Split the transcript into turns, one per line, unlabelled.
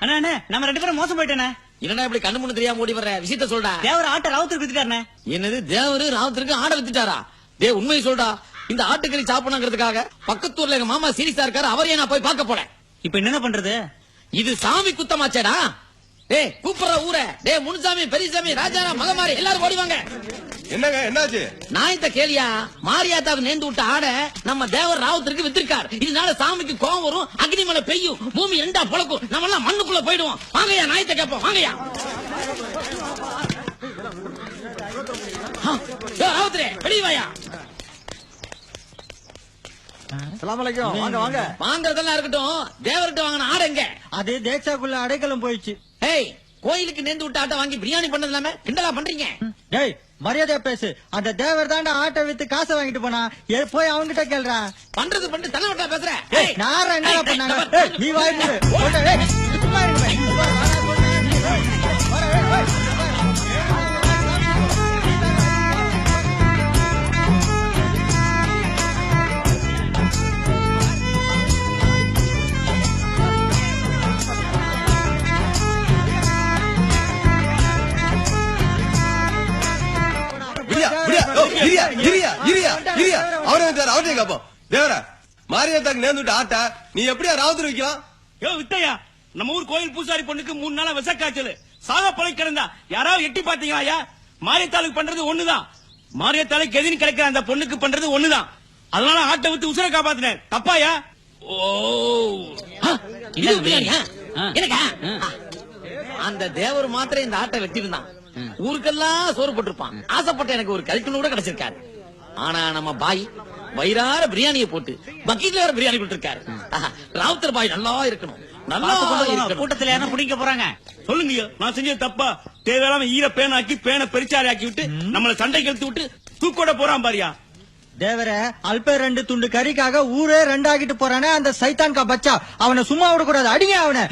அண்ணா அண்ணா நம்ம ரெண்டு பேரும் மோசம் போயிட்டேண்ணே.
என்னடா இப்படி கண்ணு முன்னு தெரியாம ஓடி வர்ற? விஷயத்த சொல்டா.
தேவர் ஆட்டை ராவுத்தருக்கு வித்துட்டாருண்ணே
என்னது தேவரு ராவத்திற்கு ஆட வித்துட்டாரா? டே உண்மையை சொல்டா. இந்த ஆட்டுக்கறி சாப்பிடணுங்கிறதுக்காக பக்கத்தூர்ல எங்க மாமா சீரியஸா இருக்காரு அவரையே நான் போய் பார்க்க போறேன்.
இப்ப என்ன பண்றது?
இது சாமி குத்தமாச்சேடா. டேய் கூப்பிடுற ஊர. டேய் முனுசாமி பெரியசாமி ராஜாரா மகமாரி எல்லாரும் ஓடி வாங்க.
என்னங்க என்னாச்சு?
நாயத்த கேளியா மாரியாத்தாவை நேர்ந்து விட்ட ஆட நம்ம தேவர் ராவத்திற்கு வித்திருக்கார். இதனால சாமிக்கு கோவம் வரும் அக்னிமலை பெய்யும் பூமி ரெண்டா புழக்கும். நம்ம எல்லாம் மண்ணுக்குள்ள போயிடுவோம். வாங்கய்யா நாயத்தை கேட்போம். டேய் ராவுத்தரே வெளிய வாயா
வாங்க வாங்க.
வாங்குறதெல்லாம் இருக்கட்டும். தேவர்கிட்ட வாங்கின ஆடு எங்க?
அது தேக்ஷாக்குள்ள அடைக்கலம் போயிடுச்சு.
ஏய் கோயிலுக்கு நேர்ந்து விட்ட ஆட்டை வாங்கி பிரியாணி பண்ணது இல்லாம கிண்டலா பண்றீங்க?
டேய் மரியாதையா பேசு. அந்த தேவர் தாண்டா ஆட்டை வித்து காசை வாங்கிட்டு போனா போய் அவன்கிட்ட கேளுடா
பண்றது பண்ணி தலைவட்டா பேசுற.
ஏய், நார என்ன பண்ணாங்க. நீ வாய்
மாரியாத்தாக்கு நேர்ந்து விட்ட ஆட்டா. நீ எப்படியா ராவுத்தர் வைக்கலாம்
யோ வித்தையா நம்ம ஊர் கோயில் பூசாரி பொண்ணுக்கு மூணு நாளா விச காய்ச்சல் சாக பழை கிடந்தா யாராவது எட்டி பாத்தீங்களா மாரியத்தாளுக்கு பண்றது ஒண்ணுதான். மாரியத்தாளுக்கு எதிரி கிடைக்கிற அந்த பொண்ணுக்கு பண்றது ஒண்ணுதான். அதனால ஆட்டை விட்டு உசுரை காப்பாத்தினேன் தப்பாயா ஓ.
ஆ, இது
என்னது?
பிரியாணியா
ஆ.
எனக்கா. அந்த தேவர் மாத்திரம் இந்த ஆட்டை ஊருக்கெல்லாம் சோறு போட்டிருப்பான். ஆசைப்பட்ட எனக்கு ஒரு கறிக்கணும் கூட கிடைச்சிருக்காரு. ஆனா நம்ம பாய் வயிறார பிரியாணியை போட்டு பக்கெட்ல வேற பிரியாணி கொடுத்திருக்காரு ராவுத்தர் பாய் நல்லா இருக்கணும். நல்லா.
கூட்டத்துல யாரும் பிடிக்க போறாங்க?
சொல்லுங்க நான் செஞ்சது தப்பா? தேவையில்லாம ஈர பேனாக்கி பேனை பெரிச்சாரி ஆக்கி விட்டு நம்மள சண்டை கழுத்து விட்டு தூக்கோட போறான் பாரியா?
தேவர அல்ப ரெண்டு துண்டு கறிக்காக ஊரே ரெண்டாகிட்டு போறானே அந்த சைத்தான் கா பச்சா. அவனை சும்மா விடக்கூடாது. அடிங்க அவனை.